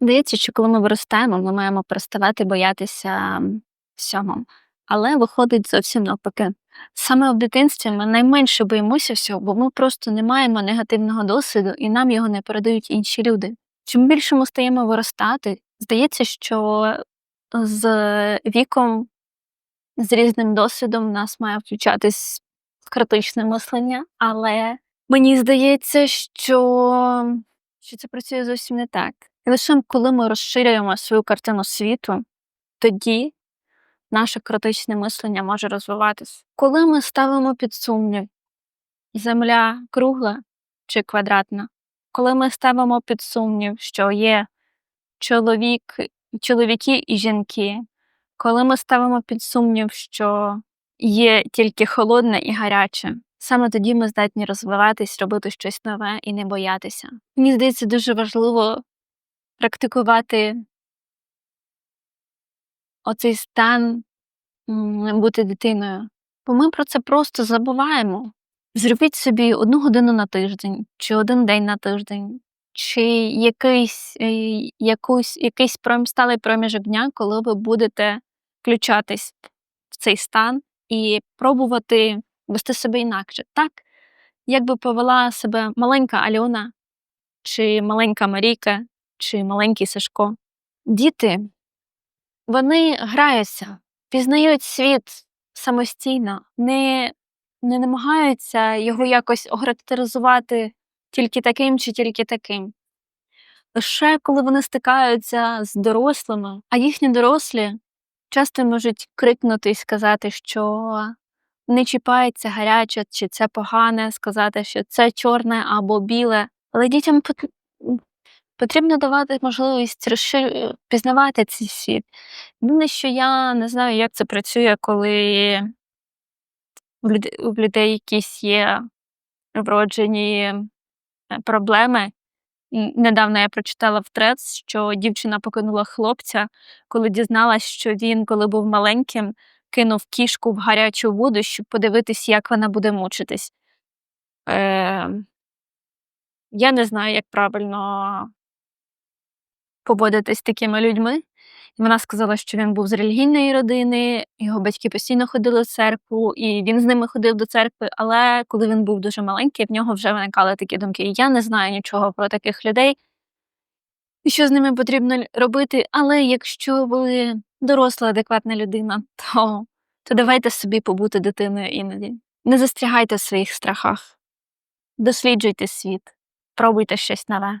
Здається, що коли ми виростаємо, ми маємо переставати боятися всього. Але виходить зовсім навпаки. Саме в дитинстві ми найменше боїмося всього, бо ми просто не маємо негативного досвіду і нам його не передають інші люди. Чим більше ми стаємо виростати, здається, що з віком, з різним досвідом в нас має включатись критичне мислення, але мені здається, що, що це працює зовсім не так. І лише коли ми розширюємо свою картину світу, тоді наше критичне мислення може розвиватися. Коли ми ставимо під сумнів, земля кругла чи квадратна, коли ми ставимо під сумнів, що є чоловік, чоловіки і жінки, коли ми ставимо під сумнів, що є тільки холодне і гаряче, саме тоді ми здатні розвиватись, робити щось нове і не боятися. Мені здається, дуже важливо практикувати оцей стан бути дитиною. Бо ми про це просто забуваємо. Зробіть собі одну годину на тиждень, чи один день на тиждень, чи якийсь, е, якусь, якийсь сталий проміжок дня, коли ви будете включатись в цей стан і пробувати вести себе інакше. Так, як би повела себе маленька Альона, чи маленька Марійка, чи маленький Сашко. Діти, вони граються, пізнають світ самостійно, не, не намагаються його якось охарактеризувати тільки таким чи тільки таким. Лише коли вони стикаються з дорослими, а їхні дорослі часто можуть крикнути і сказати, що не чіпається гаряче, чи це погане, сказати, що це чорне або біле. Але дітям потрібно давати можливість розшир... пізнавати цей світ. Єдине, що я не знаю, як це працює, коли у людей якісь є вроджені е, проблеми. Недавно я прочитала в трец, що дівчина покинула хлопця, коли дізналась, що він, коли був маленьким, кинув кішку в гарячу воду, щоб подивитись, як вона буде мучитись. Е, я не знаю, як правильно поводитись з такими людьми. І вона сказала, що він був з релігійної родини, його батьки постійно ходили в церкву, і він з ними ходив до церкви. Але коли він був дуже маленький, в нього вже виникали такі думки. Я не знаю нічого про таких людей, і що з ними потрібно робити. Але якщо ви доросла, адекватна людина, то, то давайте собі побути дитиною іноді. Не застрягайте в своїх страхах, досліджуйте світ, пробуйте щось нове.